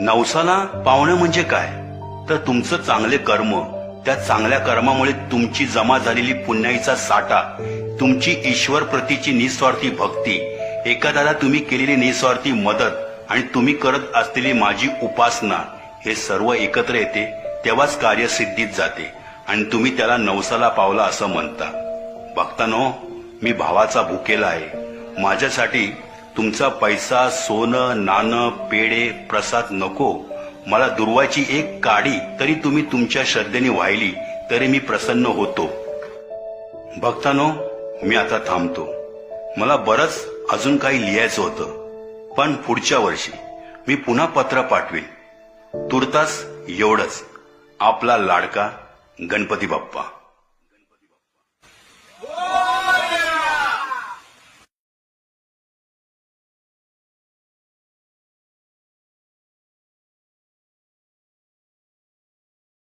नवसाला पावणं म्हणजे काय? तर तुमचं चांगले कर्म त्या चांगल्या कर्मामुळे तुमची जमा झालेली पुण्याईचा साठा तुमची ईश्वर प्रतीची निस्वार्थी भक्ती एखाद्याला तुम्ही केलेली निस्वार्थी मदत आणि तुम्ही करत असलेली माझी उपासना हे सर्व एकत्र येते तेव्हाच कार्य सिद्धीत जाते आणि तुम्ही त्याला नवसाला पावला असं म्हणता. भक्तानो मी भावाचा भुकेला आहे. माझ्यासाठी तुमचा पैसा सोनं नाणं पेढे प्रसाद नको. मला दुर्वाची एक काडी तरी तुम्ही तुमच्या श्रद्धेने वाहिली तरी मी प्रसन्न होतो. भक्तानो मी आता थांबतो. मला बरंच अजून काही लिहायचं होतं. पण पुढच्या वर्षी मी पुन्हा पत्र पाठवीन तुर्तास एवढंच. आपला लाडका गणपती बाप्पा.